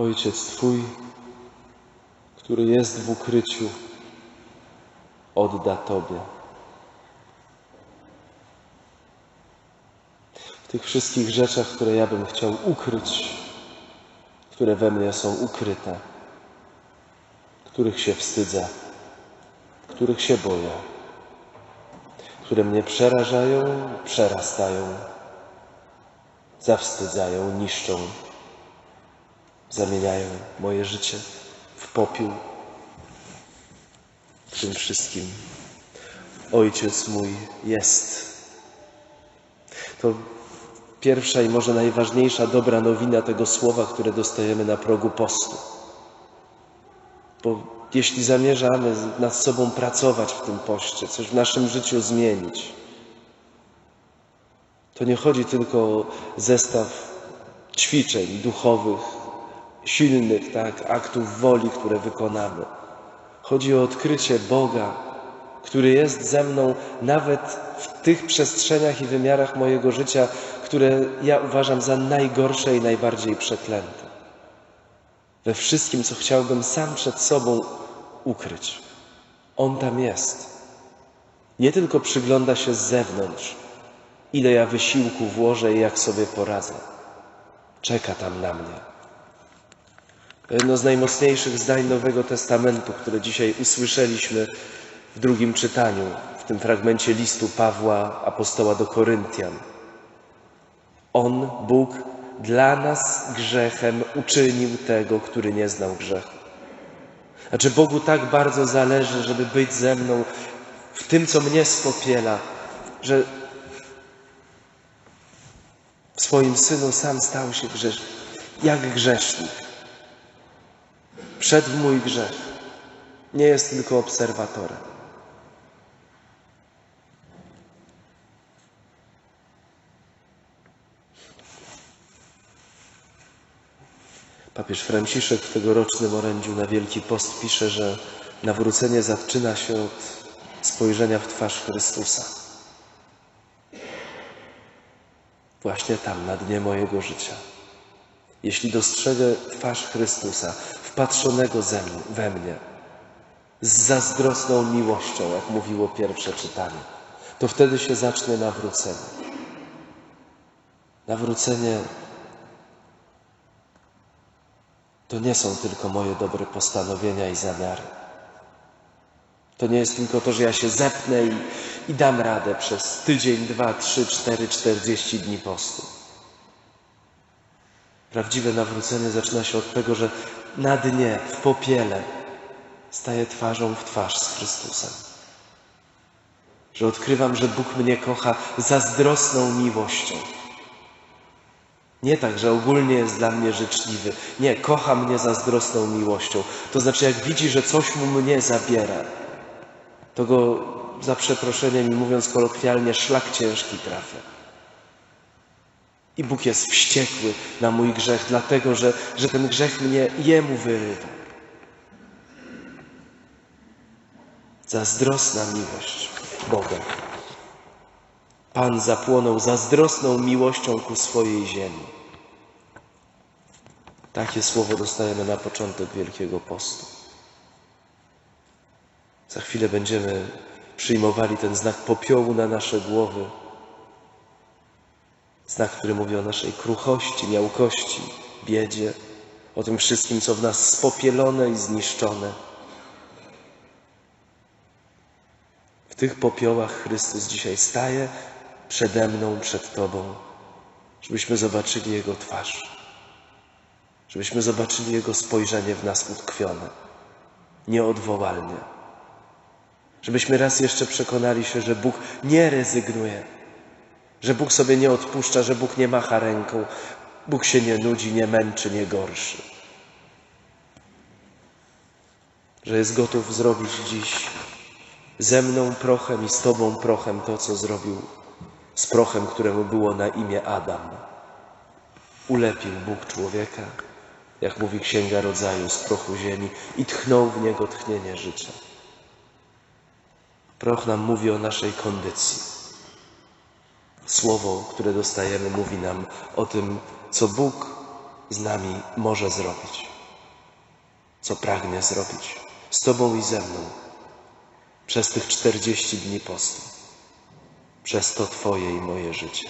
Ojciec Twój, który jest w ukryciu, odda Tobie. W tych wszystkich rzeczach, które ja bym chciał ukryć, które we mnie są ukryte, których się wstydzę, których się boję, które mnie przerażają, przerastają, zawstydzają, niszczą, zamieniają moje życie w popiół. W tym wszystkim Ojciec mój jest. To pierwsza i może najważniejsza dobra nowina tego słowa, które dostajemy na progu postu. Bo jeśli zamierzamy nad sobą pracować w tym poście, coś w naszym życiu zmienić, to nie chodzi tylko o zestaw ćwiczeń duchowych, silnych tak, aktów woli, które wykonamy. Chodzi o odkrycie Boga, który jest ze mną nawet w tych przestrzeniach i wymiarach mojego życia, które ja uważam za najgorsze i najbardziej przeklęte. We wszystkim, co chciałbym sam przed sobą ukryć. On tam jest. Nie tylko przygląda się z zewnątrz, ile ja wysiłku włożę i jak sobie poradzę. Czeka tam na mnie. Jedno z najmocniejszych zdań Nowego Testamentu, które dzisiaj usłyszeliśmy w drugim czytaniu, w tym fragmencie listu Pawła, apostoła do Koryntian. On, Bóg, dla nas grzechem uczynił tego, który nie znał grzechu. Znaczy Bogu tak bardzo zależy, żeby być ze mną w tym, co mnie spopiela, że w swoim Synu sam stał się grzeszny, jak grzesznik. Przed w mój grzech. Nie jest tylko obserwatorem. Papież Franciszek w tegorocznym orędziu na Wielki Post pisze, że nawrócenie zaczyna się od spojrzenia w twarz Chrystusa. Właśnie tam, na dnie mojego życia. Jeśli dostrzegę twarz Chrystusa, wpatrzonego we mnie, z zazdrosną miłością, jak mówiło pierwsze czytanie, to wtedy się zacznie nawrócenie. Nawrócenie to nie są tylko moje dobre postanowienia i zamiary. To nie jest tylko to, że ja się zepnę i, i dam radę przez tydzień, dwa, trzy, cztery, czterdzieści dni postu. Prawdziwe nawrócenie zaczyna się od tego, że na dnie, w popiele staję twarzą w twarz z Chrystusem. Że odkrywam, że Bóg mnie kocha zazdrosną miłością. Nie tak, że ogólnie jest dla mnie życzliwy. Nie, kocha mnie zazdrosną miłością. To znaczy, jak widzi, że coś mu mnie zabiera, to go za przeproszeniem i mówiąc kolokwialnie, szlak ciężki trafia. I Bóg jest wściekły na mój grzech, dlatego że, że ten grzech mnie jemu wyrywa. Zazdrosna miłość Boga. Pan zapłonął zazdrosną miłością ku swojej ziemi. Takie słowo dostajemy na początek Wielkiego Postu. Za chwilę będziemy przyjmowali ten znak popiołu na nasze głowy. Znak, który mówi o naszej kruchości, miałkości, biedzie, o tym wszystkim, co w nas spopielone i zniszczone. W tych popiołach Chrystus dzisiaj staje przede mną, przed Tobą, żebyśmy zobaczyli Jego twarz, żebyśmy zobaczyli Jego spojrzenie w nas utkwione, nieodwołalnie. Żebyśmy raz jeszcze przekonali się, że Bóg nie rezygnuje, że Bóg sobie nie odpuszcza, że Bóg nie macha ręką, Bóg się nie nudzi, nie męczy, nie gorszy. Że jest gotów zrobić dziś ze mną prochem i z Tobą prochem to, co zrobił z prochem, któremu było na imię Adam. Ulepił Bóg człowieka, jak mówi Księga Rodzaju, z prochu ziemi i tchnął w niego tchnienie życia. Proch nam mówi o naszej kondycji. Słowo, które dostajemy, mówi nam o tym, co Bóg z nami może zrobić, co pragnie zrobić. Z Tobą i ze mną. Przez tych 40 dni postu, przez to Twoje i moje życie.